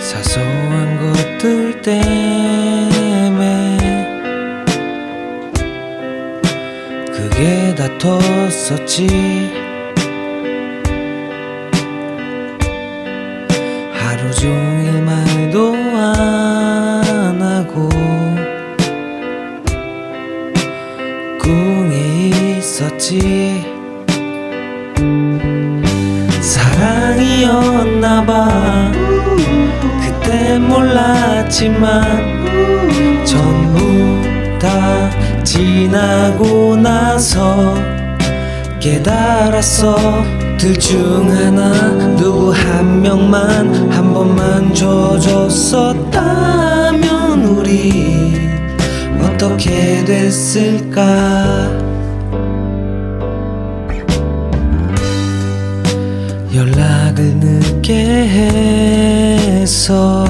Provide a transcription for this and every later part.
사소한 것들 때문에 그게 다퉜었지. 하루 종일 말도 안 하고 꿍에 있었지. 사랑이었나봐 몰랐지만 전부 다 지나고 나서 깨달았어. 둘 중 하나 누구 한 명만 한 번만 줘줬었다면 우리 어떻게 됐을까? 연락을 늦게 해서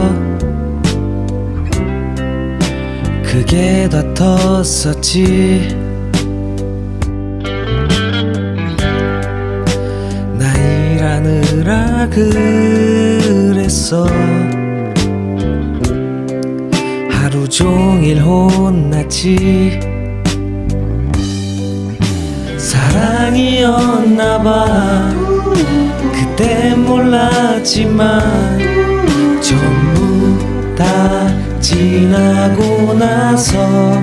게다 텄었지. 나 일하느라 그랬어. 하루 종일 혼났지. 사랑이었나봐. 그때 몰랐지만 전부 다 지나고 나서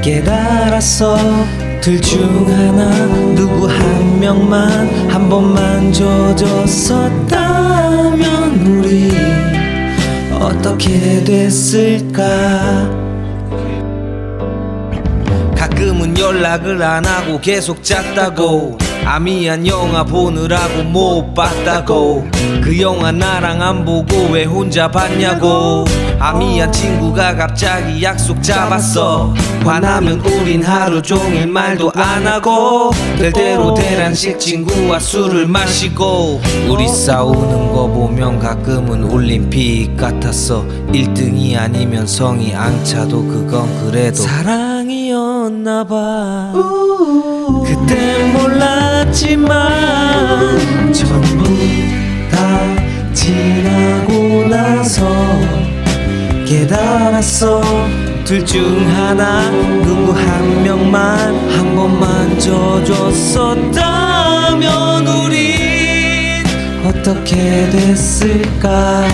깨달았어. 둘 중 하나 누구 한 명만 한 번만 줘줬었다면 우리 어떻게 됐을까? 가끔은 연락을 안 하고 계속 짰다고. 아미한 영화 보느라고 못 봤다고 그 영화 나랑 안 보고 왜 혼자 봤냐고. 아미한 친구가 갑자기 약속 잡았어. 화나면 우린 하루 종일 말도 안 하고. 될 대로 대란식 친구와 술을 마시고. 우리 싸우는 거 보면 가끔은 올림픽 같았어. 1등이 아니면 성이 안 차도 그건 그래도. 사랑이었나봐. 그때 몰랐지만 지나고 나서 깨달았어. 둘 중 하나 누구 한 명만 한 번만 줘줬었다면 우린 어떻게 됐을까